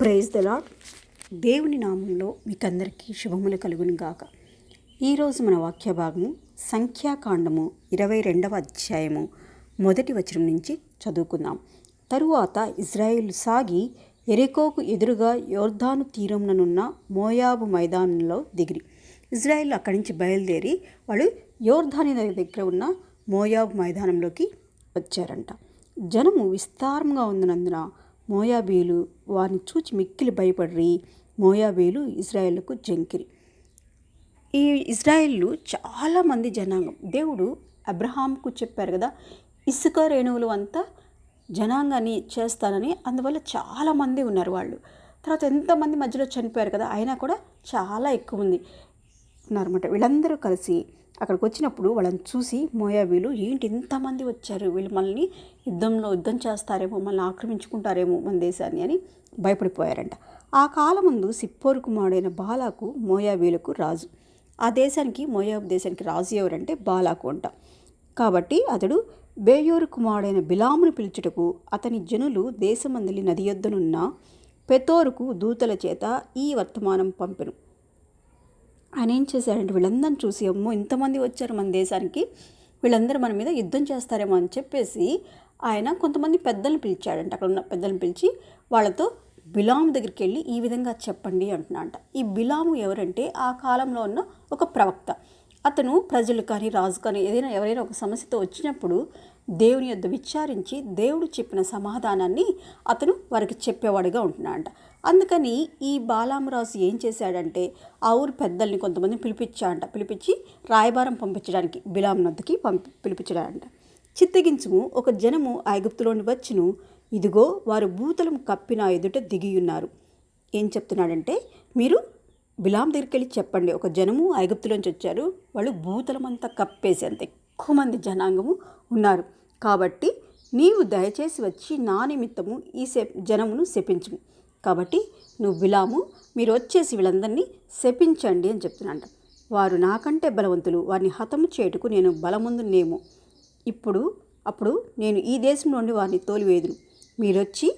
Praise the lord దేవుని నామంలో మీకందరికీ శుభములు కలుగును గాక. ఈరోజు మన వాక్య భాగము సంఖ్యాకాండము ఇరవై రెండవ అధ్యాయము. మొదటి వచనం నుంచి చదువుకుందాం. తరువాత ఇజ్రాయిల్ సాగి ఎరికోకు ఎదురుగా యోర్ధాను తీరముననున్న మోయాబు మైదానంలో దిగిరి. ఇజ్రాయిల్ అక్కడి నుంచి బయలుదేరి వాళ్ళు యోర్ధాని దగ్గర ఉన్న మోయాబు మైదానంలోకి వచ్చారంట. జనము విస్తారంగా ఉన్నందున మోయాబీలు వారిని చూచి మిక్కిలి భయపడ్రి. మోయాబీలు ఇజ్రాయెళ్ళకు జంకిరి. ఈ ఇజ్రాయిల్లు చాలామంది జనాంగం. దేవుడు అబ్రహాంకు చెప్పారు కదా ఇసుక రేణువులు అంతా జనాంగాన్ని చేస్తానని అందువల్ల చాలామంది ఉన్నారు వాళ్ళు. తర్వాత ఎంతమంది మధ్యలో చనిపోయారు కదా అయినా కూడా చాలా ఎక్కువ ఉంది అనమాట వీళ్ళందరూ కలిసి అక్కడికి వచ్చినప్పుడు వాళ్ళని చూసి మోయాబీలు ఏంటి ఇంతమంది వచ్చారు? వీళ్ళు మనల్ని యుద్ధంలో యుద్ధం చేస్తారేమో మనల్ని ఆక్రమించుకుంటారేమో మన దేశాన్ని అని భయపడిపోయారంట. ఆ కాలం ముందు సిప్పోరు కుమారుడైన బాలాకు మోయాబీలకు రాజు. ఆ దేశానికి మోయాబు దేశానికి రాజు ఎవరంటే బాలాకు అంట. కాబట్టి అతడు బేయోరు కుమారుడైన బిలామును పిలుచుటకు అతని జనులు దేశమందలి నది యొద్దనున్న పెతోరుకు దూతల చేత ఈ వర్తమానం పంపెను. ఆయన ఏం చేశారంటే వీళ్ళందరిని చూసి అమ్మో ఇంతమంది వచ్చారు మన దేశానికి వీళ్ళందరూ మన మీద యుద్ధం చేస్తారేమో అని చెప్పేసి ఆయన కొంతమంది పెద్దలను పిలిచాడంట. అక్కడ ఉన్న పెద్దలను పిలిచి వాళ్ళతో బిలాము దగ్గరికి వెళ్ళి ఈ విధంగా చెప్పండి అంటున్నాడంట. ఈ బిలాము ఎవరంటే ఆ కాలంలో ఉన్న ఒక ప్రవక్త. అతను ప్రజలు కానీ రాజు కానీ ఏదైనా ఎవరైనా ఒక సమస్యతో వచ్చినప్పుడు దేవుని యొద్ద విచారించి దేవుడు చెప్పిన సమాధానాన్ని అతను వారికి చెప్పేవాడిగా ఉంటున్నాడంట. అందుకని ఈ బాలామరాజు ఏం చేశాడంటే ఆ ఊరు పెద్దల్ని కొంతమంది పిలిపించాడంట. పిలిపించి రాయబారం పంపించడానికి బిలాం నద్దకి పంపి పిలిపించడాడంట. చిత్తగించుము ఒక జనము ఐగుప్తులోని వచ్చును. ఇదిగో వారు భూతలం కప్పిన ఎదుట దిగియున్నారు. ఏం చెప్తున్నాడంటే మీరు బిలాం దగ్గరికి వెళ్ళి చెప్పండి. ఒక జనము ఐగుప్తులోంచి వచ్చారు. వాళ్ళు భూతలమంతా కప్పేసి అంత ఎక్కువ మంది జనాంగము ఉన్నారు. కాబట్టి నీవు దయచేసి వచ్చి నా నిమిత్తము ఈ శ జనమును శపించుము కాబట్టి నువ్వు బిలాము మీరు వచ్చేసి వీళ్ళందరినీ శపించండి అని చెప్తున్నాంట వారు నాకంటే బలవంతులు. వారిని హతము చేయుటకు నేను బలముందునేమో ఇప్పుడు అప్పుడు నేను ఈ దేశం నుండి వారిని తోలివేదును మీరొచ్చి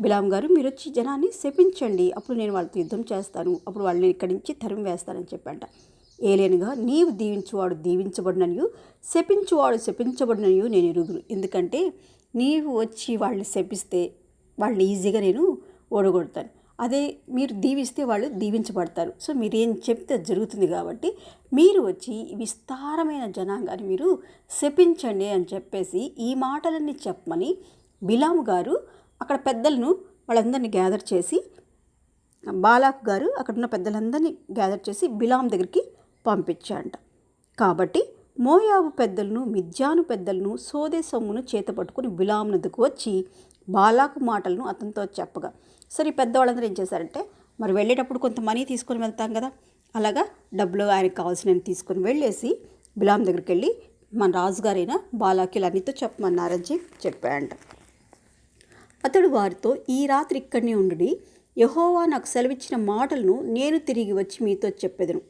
బిలాం గారు మీరు వచ్చి జనాన్ని శపించండి. అప్పుడు నేను వాళ్ళతో యుద్ధం చేస్తాను. అప్పుడు వాళ్ళని ఇక్కడి నుంచి తరిమి వేస్తానని చెప్పంట. ఏలేనుగా నీవు దీవించువాడు దీవించబడినయు శపించువాడు శపించబడినయు నేను ఎరుగును ఎందుకంటే నీవు వచ్చి వాళ్ళని శపిస్తే వాళ్ళని ఈజీగా నేను ఓడగొడతాను. అదే మీరు దీవిస్తే వాళ్ళు దీవించబడతారు. సో మీరు ఏం చెప్తే జరుగుతుంది కాబట్టి మీరు వచ్చి విస్తారమైన జనాంగాన్ని మీరు శపించండి అని చెప్పేసి ఈ మాటలన్నీ చెప్పమని బిలాము గారు అక్కడ పెద్దలను వాళ్ళందరినీ గ్యాదర్ చేసి బాలాక్ గారు అక్కడున్న పెద్దలందరినీ గ్యాదర్ చేసి బిలాం దగ్గరికి పంపించాడంట కాబట్టి మోయాబు పెద్దలను మిథ్యాను పెద్దలను సోదే సొమ్మును చేతపట్టుకుని బిలాం వచ్చి బాలాకు మాటలను అతనితో చెప్పగా సరే పెద్దవాళ్ళందరూ ఏం చేశారంటే మరి వెళ్ళేటప్పుడు కొంత మనీ తీసుకొని వెళ్తాం కదా అలాగా డబ్బులు ఆయనకు కావాల్సినవి తీసుకొని వెళ్ళేసి బిలాం దగ్గరికి వెళ్ళి మన రాజుగారైన బాలాకి అన్నితో చెప్పమన్నారని చెప్పి చెప్పాడంట అతడు వారితో ఈ రాత్రి ఇక్కడనే ఉండి యహోవా నాకు సెలవిచ్చిన మాటలను నేను తిరిగి వచ్చి మీతో చెప్పెదను.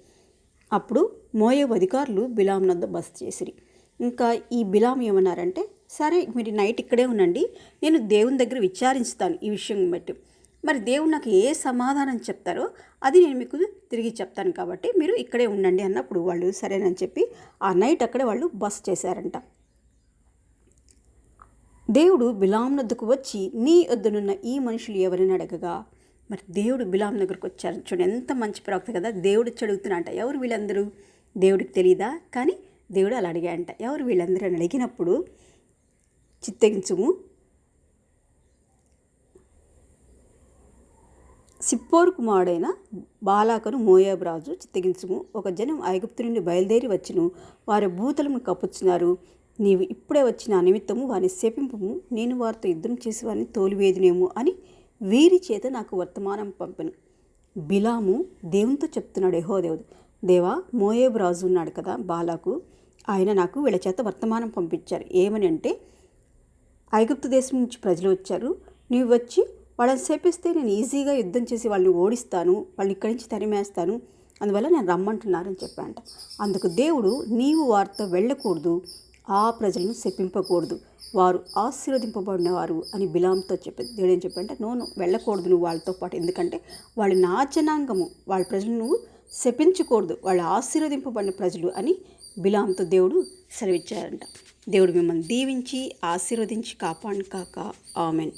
అప్పుడు మోయబ్ అధికారులు బిలాం నద్ద బస్ చేసిరి. ఇంకా ఈ బిలాం ఏమన్నారంటే సరే మీరు నైట్ ఇక్కడే ఉండండి. నేను దేవుని దగ్గర విచారించుతాను ఈ విషయం బట్టి. మరి దేవుడు నాకు ఏ సమాధానం చెప్తారో అది నేను మీకు తిరిగి చెప్తాను కాబట్టి మీరు ఇక్కడే ఉండండి అన్నప్పుడు వాళ్ళు సరేనని చెప్పి ఆ నైట్ అక్కడే వాళ్ళు బస్ చేశారంట. దేవుడు బిలాంనొద్దకు వచ్చి నీ వద్దనున్న ఈ మనుషులు ఎవరిని అడగగా? మరి దేవుడు బిలాం దగ్గరకు వచ్చారు. చూడండి ఎంత మంచి ప్రవక్త కదా! దేవుడు వచ్చి ఎవరు వీళ్ళందరూ? దేవుడికి తెలియదా కానీ దేవుడు అలా అడిగాడంట. ఎవరు వీళ్ళందరూ అని అడిగినప్పుడు చిత్తగించుము. సిప్పోరు కుమారుడైన బాలాకను మోయాబ్రాజు చిత్తగించుము. ఒక జనం ఐగుప్తు నుండి బయలుదేరి వచ్చును. వారి భూతలను కప్పుచున్నారు. నీవు ఇప్పుడే వచ్చిన నిమిత్తము వారిని శపింపము. నేను వారితో యుద్ధం చేసి వారిని తోలివేదునేమో అని వీరి చేత నాకు వర్తమానం పంపెను. బిలాము దేవునితో చెప్తున్నాడు ఏహో దేవుడు దేవా మోయేబు రాజు ఉన్నాడు కదా బాలాకు. ఆయన నాకు వీళ్ళ చేత వర్తమానం పంపించారు. ఏమని అంటే ఐగుప్తు దేశం నుంచి ప్రజలు వచ్చారు. నువ్వు వచ్చి వాళ్ళని సేపిస్తే నేను ఈజీగా యుద్ధం చేసి వాళ్ళని ఓడిస్తాను వాళ్ళని ఇక్కడి నుంచి తరిమేస్తాను అందువల్ల నేను రమ్మంటున్నారని చెప్పాంట అందుకు దేవుడు నీవు వారితో వెళ్ళకూడదు ఆ ప్రజలను శపింపకూడదు. వారు ఆశీర్వదింపబడిన వారు అని బిలాంతో చెప్పి దేవుడు ఏం చెప్పంటే నోను వెళ్ళకూడదు నువ్వు వాళ్ళతో పాటు. ఎందుకంటే వాళ్ళు నా జనాంగము వాళ్ళ ప్రజలు నువ్వు శపించకూడదు. వాళ్ళు ఆశీర్వదింపబడిన ప్రజలు అని బిలాంతో దేవుడు సెలవిచ్చారంట దేవుడు మిమ్మల్ని దీవించి ఆశీర్వదించి కాపాడు కాక. ఆమెన్.